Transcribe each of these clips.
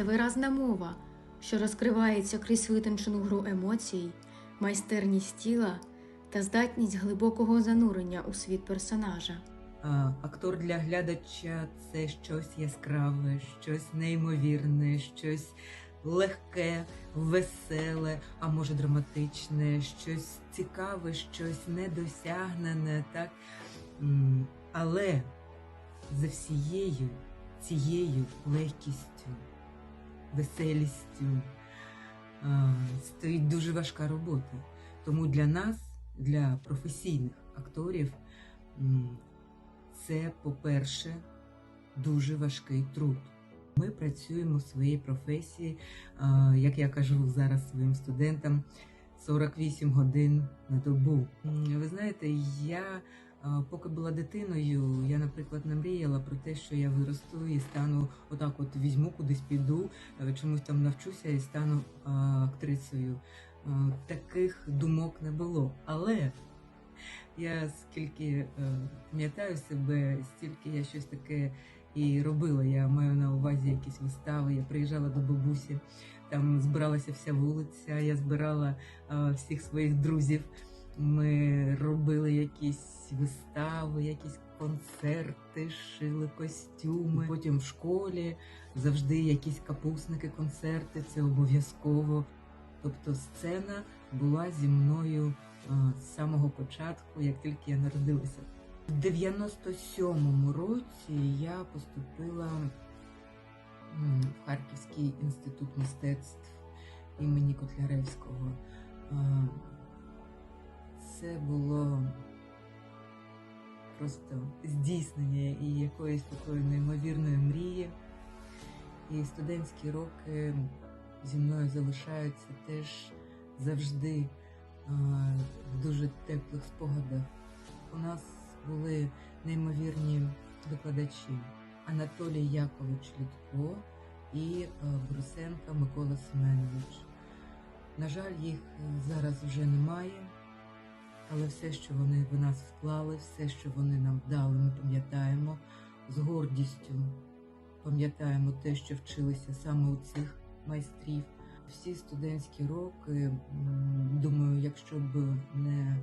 Це виразна мова, що розкривається крізь витончену гру емоцій, майстерність тіла та здатність глибокого занурення у світ персонажа. А, актор для глядача це щось яскраве, щось неймовірне, щось легке, веселе, а може драматичне, щось цікаве, щось недосягнене, так? Але за всією цією легкістю, веселістю стоїть дуже важка робота. Тому для нас, для професійних акторів, це, по-перше, дуже важкий труд. Ми працюємо в своїй професії, як я кажу зараз своїм студентам, 48 годин на добу. Ви знаєте, я поки була дитиною, я, наприклад, не мріяла про те, що я виросту і стану отак, от візьму, кудись піду, е, чомусь там навчуся і стану а, актрисою. Таких думок не було. Але я скільки е, пам'ятаю себе, стільки я щось таке і робила. Я маю на увазі якісь вистави. Я приїжджала до бабусі, там збиралася вся вулиця. Я збирала е, всіх своїх друзів. Ми робили якісь вистави, якісь концерти, шили костюми. Потім в школі завжди якісь капусники, концерти. Це обов'язково. Тобто сцена була зі мною з самого початку, як тільки я народилася. У 97-му році я поступила в Харківський інститут мистецтв імені Котляревського. Це було просто здійснення і якоїсь такої неймовірної мрії. І студентські роки зі мною залишаються теж завжди а, в дуже теплих спогадах. У нас були неймовірні викладачі Анатолій Якович Лютко і а, Брусенко Микола Семенович. На жаль, їх е, зараз вже немає, але все, що вони в нас вклали, все, що вони нам дали, ми пам'ятаємо з гордістю. Пам'ятаємо те, що вчилися саме у цих майстрів. Всі студентські роки, думаю, якщо б не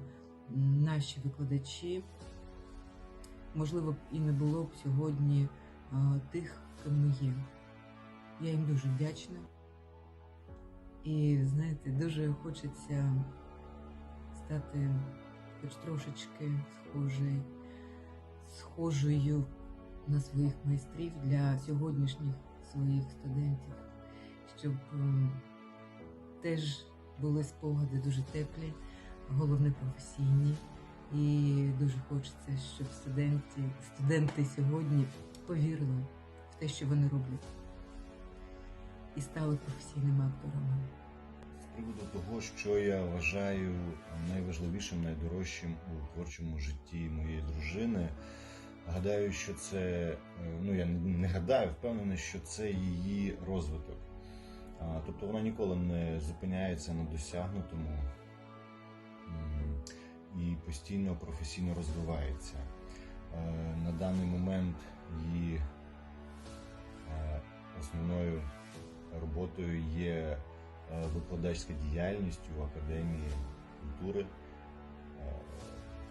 наші викладачі, можливо б і не було б сьогодні тих, ким ми є. Я їм дуже вдячна. І знаєте, дуже хочеться стати хоч трошечки схожою, схожою на своїх майстрів для сьогоднішніх своїх студентів, щоб ем, теж були спогади дуже теплі, головне професійні. І дуже хочеться, щоб студенти, студенти сьогодні повірили в те, що вони роблять, і стали професійними акторами. Приводу того, що я вважаю найважливішим, найдорожчим у творчому житті моєї дружини, гадаю, що це, е, ну я не гадаю, впевнений, що це її розвиток. Тобто вона ніколи не зупиняється на досягнутому і постійно професійно розвивається. Е, На даний момент її е, основною роботою є викладацька діяльність у Академії культури. Е,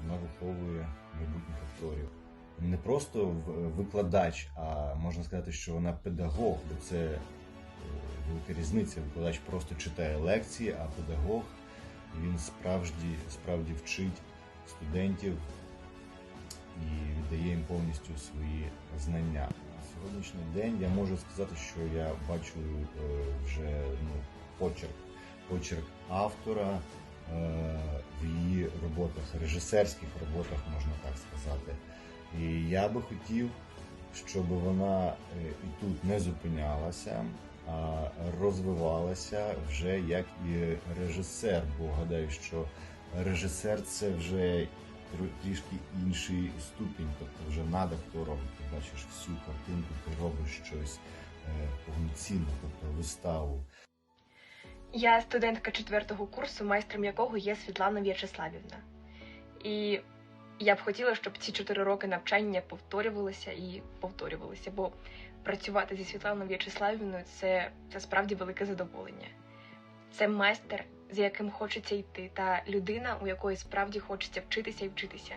Вона виховує майбутніх акторів. Не просто викладач, а можна сказати, що вона педагог, бо це е, велика різниця. Викладач просто читає лекції, а педагог він справді, справді вчить студентів і віддає їм повністю свої знання. На сьогоднішній день я можу сказати, що я бачу е, вже ну, почерк, почерк автора е, в її роботах, режисерських роботах, можна так сказати. І я би хотів, щоб вона е, і тут не зупинялася, а розвивалася вже як і режисер, бо гадаю, що режисер це вже трішки інший ступінь, тобто вже над актором ти бачиш всю картинку, ти робиш щось е, повноцінне, тобто виставу. Я студентка четвертого курсу, майстром якого є Світлана В'ячеславівна. І я б хотіла, щоб ці чотири роки навчання повторювалися і повторювалися, бо працювати зі Світланою В'ячеславівною це, це справді велике задоволення. Це майстер, з яким хочеться йти, та людина, у якої справді хочеться вчитися і вчитися.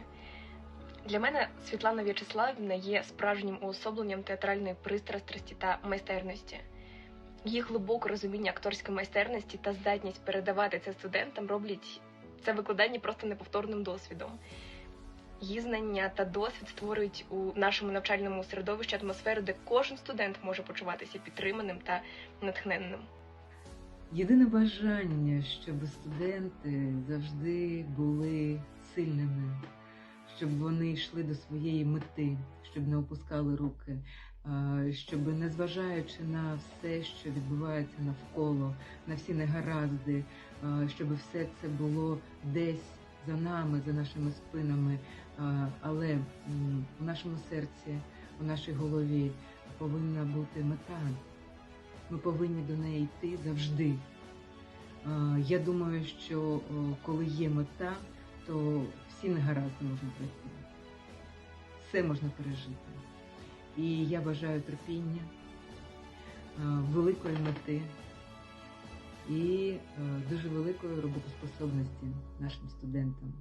Для мене Світлана В'ячеславівна є справжнім уособленням театральної пристрастрості та майстерності. Її глибоке розуміння акторської майстерності та здатність передавати це студентам роблять це викладання просто неповторним досвідом. Її знання та досвід створюють у нашому навчальному середовищі атмосферу, де кожен студент може почуватися підтриманим та натхненним. Єдине бажання, щоб студенти завжди були сильними, щоб вони йшли до своєї мети, щоб не опускали руки, щоб незважаючи на все, що відбувається навколо, на всі негаразди, щоб все це було десь за нами, за нашими спинами, але у нашому серці, у нашій голові повинна бути мета. Ми повинні до неї йти завжди. Я думаю, що коли є мета, то всі негаразди можна пройти. Все можна пережити. І я бажаю терпіння, великої мети і е, дуже великої роботоспособності нашим студентам.